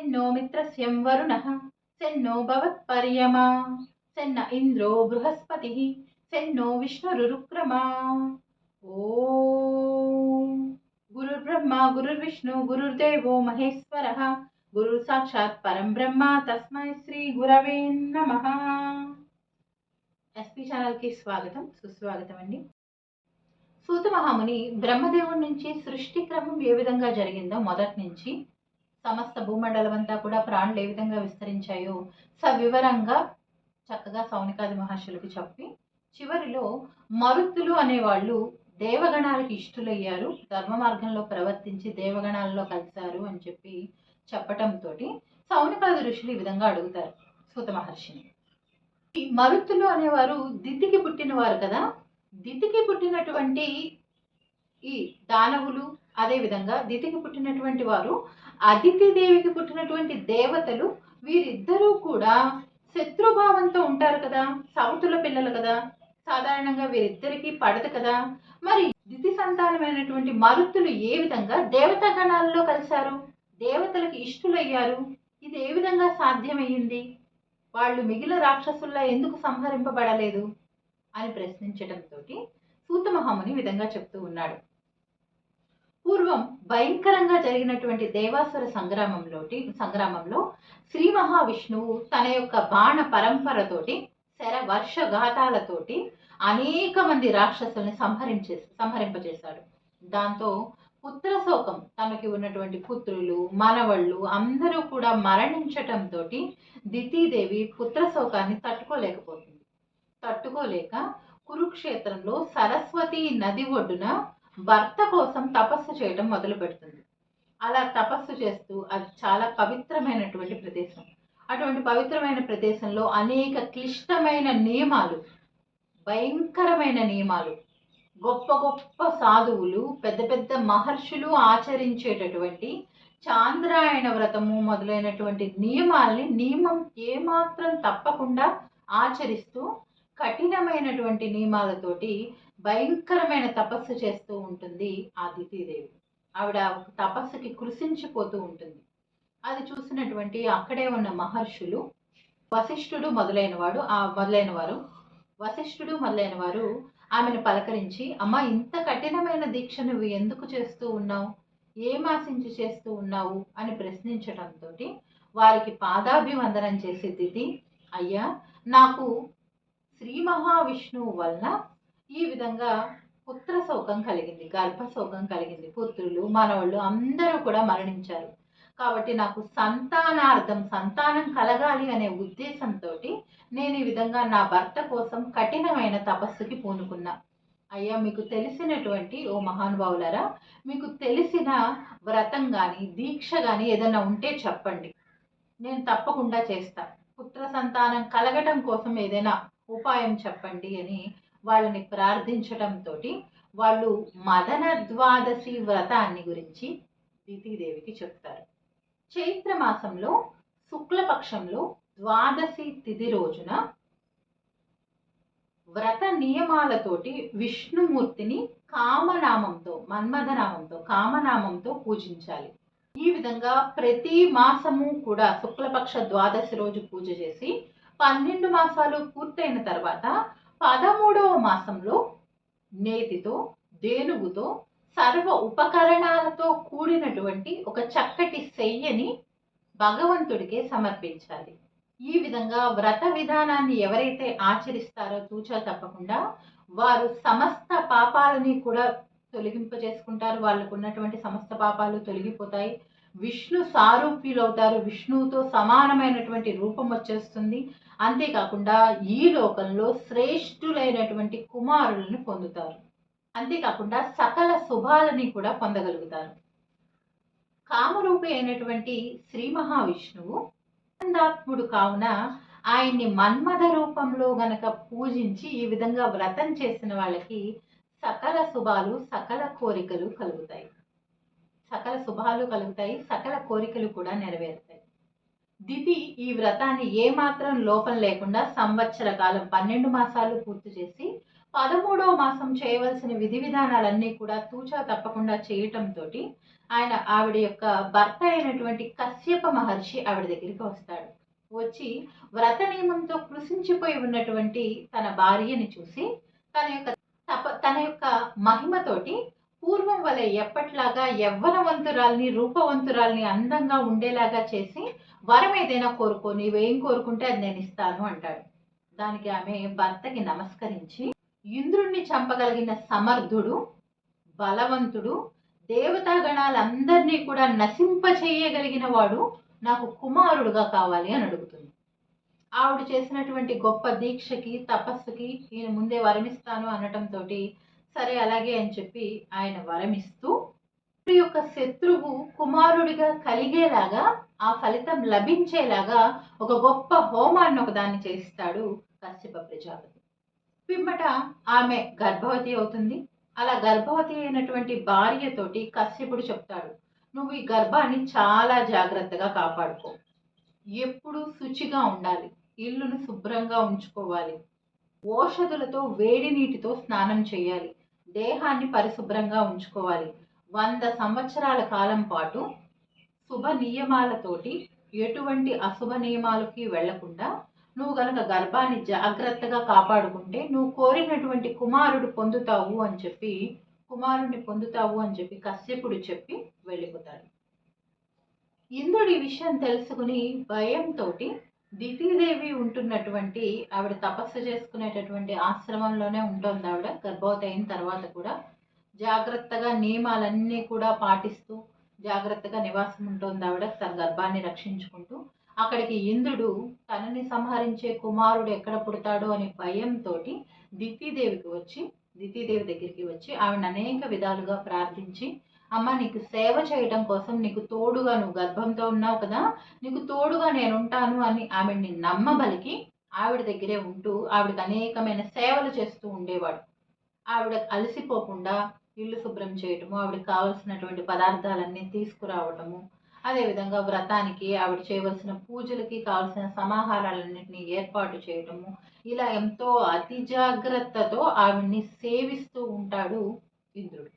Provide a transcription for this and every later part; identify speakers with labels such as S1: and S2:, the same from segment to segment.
S1: సెన్నో మిత్రస్యం వరుణః సెన్నో భవత్పర్యమా సెన్న ఇంద్రో బృహస్పతి సెన్నో విష్ణురుక్రమా ఓం గురుర్బ్రహ్మ గురుర్విష్ణు గురుర్దేవో మహేశ్వర గురు సాక్షాత్ పరం బ్రహ్మ తస్మై శ్రీ గురవే నమ. ఎస్పీ ఛానల్కి స్వాగతం సుస్వాగతం అండి సూత మహాముని బ్రహ్మదేవుడి నుంచి సృష్టి క్రమం ఏ విధంగా జరిగిందో మొదటి నుంచి సమస్త భూమండలం అంతా కూడా ప్రాణులు ఏ విధంగా విస్తరించాయో సవివరంగా చక్కగా సౌనికాది మహర్షులకు చెప్పి చివరిలో మరుత్తులు అనేవాళ్ళు దేవగణాలకు ఇష్టులయ్యారు. ధర్మ మార్గంలో ప్రవర్తించి దేవగణాలలో కలిశారు అని చెప్పి చెప్పటంతో సౌనికాది ఋషులు ఈ విధంగా అడుగుతారు సూత మహర్షిని. ఈ మరుత్తులు అనేవారు దిద్దికి పుట్టినవారు కదా? దిద్దికి పుట్టినటువంటి ఈ దానవులు అదే విధంగా దితికి పుట్టినటువంటి వారు అదితి దేవికి పుట్టినటువంటి దేవతలు వీరిద్దరూ కూడా శత్రుభావంతో ఉంటారు కదా సౌతుల పిల్లలు కదా సాధారణంగా వీరిద్దరికీ పడదు కదా. మరి దితి సంతానమైనటువంటి మరుత్తులు ఏ విధంగా దేవతా గణాలలో కలిశారు? దేవతలకు ఇష్టులయ్యారు? ఇది ఏ విధంగా సాధ్యమయ్యింది? వాళ్ళు మిగిలిన రాక్షసుల్లా ఎందుకు సంహరింపబడలేదు? అని ప్రశ్నించడంతో సూత మహాముని విధంగా చెప్తూ ఉన్నాడు. పూర్వం భయంకరంగా జరిగినటువంటి దేవాసుర సంగ్రామంలోటి సంగ్రామంలో శ్రీ మహావిష్ణువు తన యొక్క బాణ పరంపరతోటి శర వర్ష ఘాతాలతోటి అనేక మంది రాక్షసుల్ని సంహరించే సంహరింపజేశాడు దాంతో పుత్ర శోకం తనకి ఉన్నటువంటి పుత్రులు మనవళ్ళు అందరూ కూడా మరణించటంతో దితీదేవి పుత్ర శోకాన్ని తట్టుకోలేకపోతుంది. తట్టుకోలేక కురుక్షేత్రంలో సరస్వతి నది ఒడ్డున భర్త కోసం తపస్సు చేయడం మొదలు పెడుతుంది అలా తపస్సు చేస్తూ అది చాలా పవిత్రమైనటువంటి ప్రదేశం. అటువంటి పవిత్రమైన ప్రదేశంలో అనేక క్లిష్టమైన నియమాలు భయంకరమైన నియమాలు గొప్ప గొప్ప సాధువులు పెద్ద పెద్ద మహర్షులు ఆచరించేటటువంటి చాంద్రాయణ వ్రతము మొదలైనటువంటి నియమాల్ని నియమం ఏమాత్రం తప్పకుండా ఆచరిస్తూ కఠినమైనటువంటి నియమాలతోటి భయంకరమైన తపస్సు చేస్తూ ఉంటుంది ఆ దితీదేవి ఆవిడ తపస్సుకి కృషించిపోతూ ఉంటుంది. అది చూసినటువంటి అక్కడే ఉన్న మహర్షులు వశిష్ఠుడు మొదలైన వాడు ఆ మొదలైన వారు వశిష్ఠుడు మొదలైన వారు ఆమెను పలకరించి అమ్మ ఇంత కఠినమైన దీక్ష నువ్వు ఎందుకు చేస్తూ ఉన్నావు? ఏం ఆశించి చేస్తూ ఉన్నావు? అని ప్రశ్నించడంతో వారికి పాదాభివందనం చేసే దిది అయ్యా నాకు శ్రీ మహావిష్ణువు వలన ఈ విధంగా పుత్ర శోకం కలిగింది గర్భ శోకం కలిగింది. పుత్రులు మనవాళ్ళు అందరూ కూడా మరణించారు. కాబట్టి నాకు సంతానార్థం సంతానం కలగాలి అనే ఉద్దేశంతో నేను ఈ విధంగా నా భర్త కోసం కఠినమైన తపస్సుకి పూనుకున్నా. అయ్యా మీకు తెలిసినటువంటి ఓ మహానుభావులరా మీకు తెలిసిన వ్రతం కానీ దీక్ష కానీ ఏదైనా ఉంటే చెప్పండి. నేను తప్పకుండా చేస్తా. పుత్ర సంతానం కలగటం కోసం ఏదైనా ఉపాయం చెప్పండి అని వాళ్ళని ప్రార్థించడంతో వాళ్ళు మదన ద్వాదశి వ్రతాన్ని గురించి దితీదేవికి చెప్తారు. చైత్ర మాసంలో శుక్లపక్షంలో ద్వాదశి తిథి రోజున వ్రత నియమాలతోటి విష్ణుమూర్తిని కామనామంతో మన్మథనామంతో కామనామంతో పూజించాలి. ఈ విధంగా ప్రతి మాసము కూడా శుక్లపక్ష ద్వాదశి రోజు పూజ చేసి పన్నెండు మాసాలు పూర్తయిన తర్వాత పదమూడవ మాసంలో నేతితో దేనుగుతో సర్వ ఉపకరణాలతో కూడినటువంటి ఒక చక్కటి శయ్యని భగవంతుడికే సమర్పించాలి. ఈ విధంగా వ్రత విధానాన్ని ఎవరైతే ఆచరిస్తారో తూచా తప్పకుండా వారు సమస్త పాపాలని కూడా తొలగింపజేసుకుంటారు. వాళ్ళకు ఉన్నటువంటి సమస్త పాపాలు తొలగిపోతాయి. విష్ణు సారూప్యులు అవుతారు విష్ణువుతో సమానమైనటువంటి రూపం వచ్చేస్తుంది. అంతేకాకుండా ఈ లోకంలో శ్రేష్ఠులైనటువంటి కుమారులను పొందుతారు. అంతేకాకుండా సకల శుభాలని కూడా పొందగలుగుతారు. కామరూపి అయినటువంటి శ్రీ మహావిష్ణువు ఆనందాత్ముడు కావున ఆయన్ని మన్మథ రూపంలో గనక పూజించి ఈ విధంగా వ్రతం చేసిన వాళ్ళకి సకల శుభాలు సకల కోరికలు కలుగుతాయి. సకల శుభాలు కలుగుతాయి సకల కోరికలు కూడా నెరవేరుతాయి. దితి ఈ వ్రతాన్ని ఏమాత్రం లోపం లేకుండా సంవత్సర కాలం పన్నెండు మాసాలు పూర్తి చేసి పదమూడవ మాసం చేయవలసిన విధి విధానాలన్నీ కూడా తూచా తప్పకుండా చేయటంతో ఆయన ఆవిడ యొక్క భర్త అయినటువంటి కశ్యప మహర్షి ఆవిడ దగ్గరికి వస్తాడు. వచ్చి వ్రత నియమంతో కృషించిపోయి ఉన్నటువంటి తన భార్యని చూసి తన యొక్క తప తన యొక్క మహిమతోటి పూర్వం వలె ఎప్పట్లాగా యవ్వనవంతురాల్ని రూపవంతురాల్ని అందంగా ఉండేలాగా చేసి వరం ఏదైనా కోరుకో నీవేం కోరుకుంటే అది నేను ఇస్తాను అంటాడు. దానికి ఆమె భర్తకి నమస్కరించి ఇంద్రుణ్ణి చంపగలిగిన సమర్థుడు బలవంతుడు దేవతాగణాలందరినీ కూడా నశింపచేయగలిగిన వాడు నాకు కుమారుడుగా కావాలి అని అడుగుతుంది. ఆవిడ చేసినటువంటి గొప్ప దీక్షకి తపస్సుకి నేను ముందే వరమిస్తాను అనటంతో సరే అలాగే అని చెప్పి ఆయన వరమిస్తూ ఇంద్రుడి యొక్క శత్రువు కుమారుడిగా కలిగేలాగా ఆ ఫలితం లభించేలాగా ఒక గొప్ప హోమాన్ని ఒకదాన్ని చేస్తాడు కశ్యప ప్రజాపతి. పిమ్మట ఆమె గర్భవతి అవుతుంది. అలా గర్భవతి అయినటువంటి భార్యతోటి కశ్యపుడు చెప్తాడు నువ్వు ఈ గర్భాన్ని చాలా జాగ్రత్తగా కాపాడుకో. ఎప్పుడు శుచిగా ఉండాలి ఇల్లును శుభ్రంగా ఉంచుకోవాలి. ఓషధులతో వేడి నీటితో స్నానం చేయాలి. దేహాన్ని పరిశుభ్రంగా ఉంచుకోవాలి. వంద సంవత్సరాల కాలం పాటు శుభ నియమాలతోటి ఎటువంటి అశుభ నియమాలకి వెళ్ళకుండా నువ్వు గనక గర్భాన్ని జాగ్రత్తగా కాపాడుకుంటే నువ్వు కోరినటువంటి కుమారుడు పొందుతావు అని చెప్పి కుమారుడిని పొందుతావు అని చెప్పి కశ్యపుడు చెప్పి వెళ్ళిపోతాడు. ఇంద్రుడి విషయం తెలుసుకుని భయంతో దితీదేవి ఉంటున్నటువంటి ఆవిడ తపస్సు చేసుకునేటటువంటి ఆశ్రమంలోనే ఉంటుంది ఆవిడ. గర్భవతి అయిన తర్వాత కూడా జాగ్రత్తగా నియమాలన్నీ కూడా పాటిస్తూ జాగ్రత్తగా నివాసం ఉంటుంది ఆవిడ తన గర్భాన్ని రక్షించుకుంటూ. అక్కడికి ఇంద్రుడు తనని సంహరించే కుమారుడు ఎక్కడ పుడతాడో అనే భయంతో దితీదేవికి వచ్చి దితీదేవి దగ్గరికి వచ్చి ఆవిడ అనేక విధాలుగా ప్రార్థించి అమ్మ నీకు సేవ చేయడం కోసం నీకు తోడుగా నువ్వు గర్భంతో ఉన్నావు కదా నీకు తోడుగా నేను ఉంటాను అని ఆవిడ్ని నమ్మబలికి ఆవిడ దగ్గరే ఉంటూ ఆవిడకి అనేకమైన సేవలు చేస్తూ ఉండేవాడు. ఆవిడ అలసిపోకుండా ఇల్లు శుభ్రం చేయటము ఆవిడకి కావలసినటువంటి పదార్థాలన్నీ తీసుకురావటము అదేవిధంగా వ్రతానికి ఆవిడ చేయవలసిన పూజలకి కావలసిన సమాహారాలన్నింటినీ ఏర్పాటు చేయటము ఇలా ఎంతో అతి జాగ్రత్తతో ఆవిడ్ని సేవిస్తూ ఉంటాడు ఇంద్రుడు.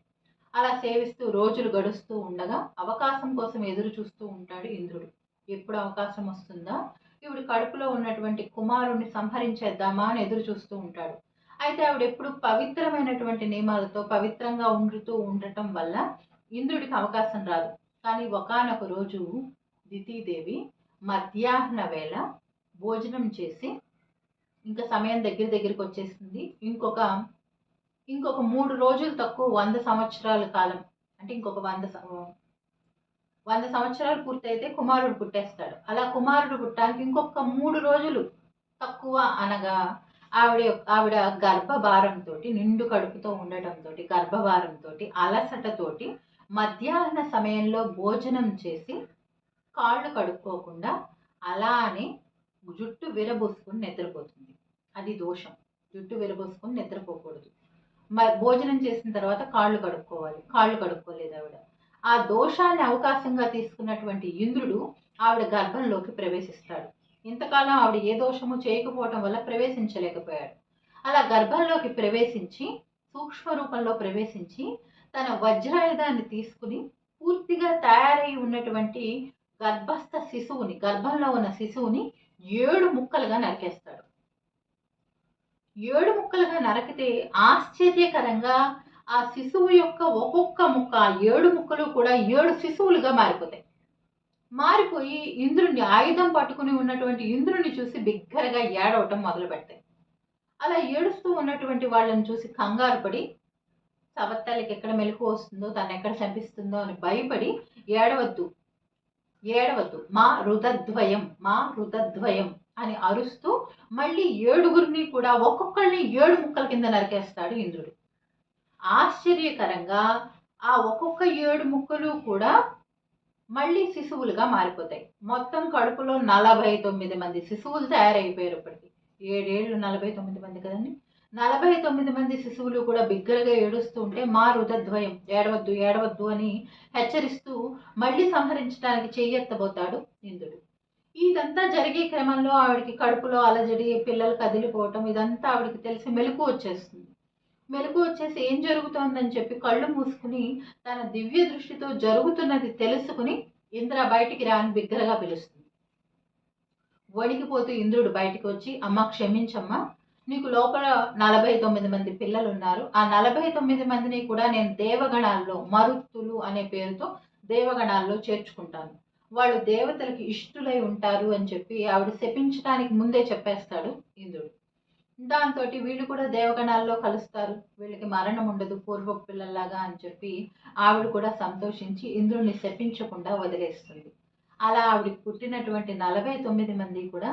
S1: అలా సేవిస్తూ రోజులు గడుస్తూ ఉండగా అవకాశం కోసం ఎదురు చూస్తూ ఉంటాడు ఇంద్రుడు. ఎప్పుడు అవకాశం వస్తుందా? ఈవిడ కడుపులో ఉన్నటువంటి కుమారుణ్ణి సంహరించేద్దామా అని ఎదురు చూస్తూ ఉంటాడు. అయితే ఆవిడ ఎప్పుడు పవిత్రమైనటువంటి నియమాలతో పవిత్రంగా ఉండుతూ ఉండటం వల్ల ఇంద్రుడికి అవకాశం రాదు. కానీ ఒకానొక రోజు దితీదేవి మధ్యాహ్న వేళ భోజనం చేసి ఇంకా సమయం దగ్గర దగ్గరికి వచ్చేసింది. ఇంకొక ఇంకొక మూడు రోజులు తక్కువ వంద సంవత్సరాల కాలం. అంటే ఇంకొక వంద సం- వంద సంవత్సరాలు పూర్తయితే కుమారుడు పుట్టేస్తాడు. అలా కుమారుడు పుట్టడానికి ఇంకొక మూడు రోజులు తక్కువ అనగా ఆవిడ ఆవిడ గర్భభారంతో నిండు కడుపుతో ఉండటంతో గర్భభారంతో అలసటతోటి మధ్యాహ్న సమయంలో భోజనం చేసి కాళ్ళు కడుక్కోకుండా అలానే జుట్టు విరబోసుకుని నిద్రపోతుంది. అది దోషం. జుట్టు విరబోసుకుని నిద్రపోకూడదు. భోజనం చేసిన తర్వాత కాళ్ళు కడుక్కోవాలి కాళ్ళు కడుక్కోలేదు ఆవిడ. ఆ దోషాన్ని అవకాశంగా తీసుకున్నటువంటి ఇంద్రుడు ఆవిడ గర్భంలోకి ప్రవేశిస్తాడు. ఇంతకాలం ఆవిడ ఏ దోషము చేయకపోవటం వల్ల ప్రవేశించలేకపోయాడు. అలా గర్భంలోకి ప్రవేశించి సూక్ష్మ రూపంలో ప్రవేశించి తన వజ్రాయుధాన్ని తీసుకుని పూర్తిగా తయారై ఉన్నటువంటి గర్భస్థ శిశువుని గర్భంలో ఉన్న శిశువుని ఏడు ముక్కలుగా నరికేస్తాడు. ఏడు ముక్కలుగా నరికితే ఆశ్చర్యకరంగా ఆ శిశువు యొక్క ఒక్కొక్క ముక్క ఏడు ముక్కలు కూడా ఏడు శిశువులుగా మారిపోతాయి. మారిపోయి ఇంద్రుణ్ణి ఆయుధం పట్టుకుని ఉన్నటువంటి ఇంద్రుణ్ణి చూసి బిగ్గరగా ఏడవటం మొదలు పెడతాయి. అలా ఏడుస్తూ ఉన్నటువంటి వాళ్ళని చూసి కంగారు పడి సవత్తాలకి ఎక్కడ మెలకు వస్తుందో తను ఎక్కడ చంపిస్తుందో అని భయపడి ఏడవద్దు ఏడవద్దు మా రుదద్వయం మా రుదద్వయం అని అరుస్తూ మళ్ళీ ఏడుగురిని కూడా ఒక్కొక్కరిని ఏడు ముక్కల కింద నరికేస్తాడు ఇంద్రుడు. ఆశ్చర్యకరంగా ఆ ఒక్కొక్క ఏడు ముక్కలు కూడా మళ్ళీ శిశువులుగా మారిపోతాయి. మొత్తం కడుపులో నలభై తొమ్మిది మంది శిశువులు తయారైపోయారు ఇప్పటికి. ఏడేళ్ళు నలభై తొమ్మిది మంది కదండి. నలభై తొమ్మిది మంది శిశువులు కూడా బిగ్గరగా ఏడుస్తూ ఉంటే మా రుదద్వయం ఏడవద్దు ఏడవద్దు అని హెచ్చరిస్తూ మళ్ళీ సంహరించడానికి చెయ్యెత్తబోతాడు ఇంద్రుడు. ఇదంతా జరిగే క్రమంలో ఆవిడకి కడుపులో అలజడి పిల్లలు కదిలిపోవటం ఇదంతా ఆవిడకి తెలిసి మెలకు వచ్చేస్తుంది. మెలకు వచ్చేసి ఏం జరుగుతోందని చెప్పి కళ్ళు మూసుకుని తన దివ్య దృష్టితో జరుగుతున్నది తెలుసుకుని ఇంద్ర బయటికి రాని బిగ్గరగా పిలుస్తుంది. వణికిపోతూ ఇంద్రుడు బయటికి వచ్చి అమ్మ క్షమించమ్మా. నీకు లోపల నలభై తొమ్మిది మంది పిల్లలు ఉన్నారు ఆ నలభై తొమ్మిది మందిని కూడా నేను దేవగణాల్లో మరుత్తులు అనే పేరుతో దేవగణాల్లో చేర్చుకుంటాను. వాళ్ళు దేవతలకి ఇష్టులై ఉంటారు అని చెప్పి ఆవిడ శపించడానికి ముందే చెప్పేస్తాడు ఇంద్రుడు. దాంతో వీళ్ళు కూడా దేవగణాల్లో కలుస్తారు. వీళ్ళకి మరణం ఉండదు పూర్వపు పిల్లల్లాగా అని చెప్పి ఆవిడ కూడా సంతోషించి ఇంద్రుడిని శపించకుండా వదిలేస్తుంది. అలా ఆవిడకి పుట్టినటువంటి నలభై తొమ్మిది మంది కూడా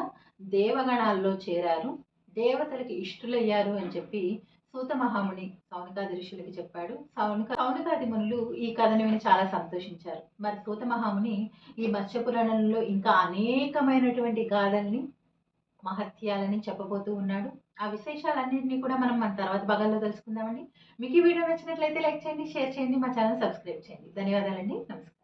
S1: దేవగణాల్లో చేరారు. దేవతలకి ఇష్టులయ్యారు అని చెప్పి సూత మహాముని సౌనకాది ఋషులకి చెప్పాడు. సౌనిక సౌనికాది మునులు ఈ కథను విని చాలా సంతోషించారు. మరి సూత మహాముని ఈ మత్స్య పురాణంలో ఇంకా అనేకమైనటువంటి గాథల్ని మహత్యాలని చెప్పబోతూ ఉన్నాడు. ఆ విశేషాలన్నింటినీ కూడా మనం మన తర్వాత భాగాల్లో తెలుసుకుందామండి. మీకు ఈ వీడియో నచ్చినట్లయితే లైక్ చేయండి షేర్ చేయండి మా ఛానల్ సబ్స్క్రైబ్ చేయండి. ధన్యవాదాలండి. నమస్కారం.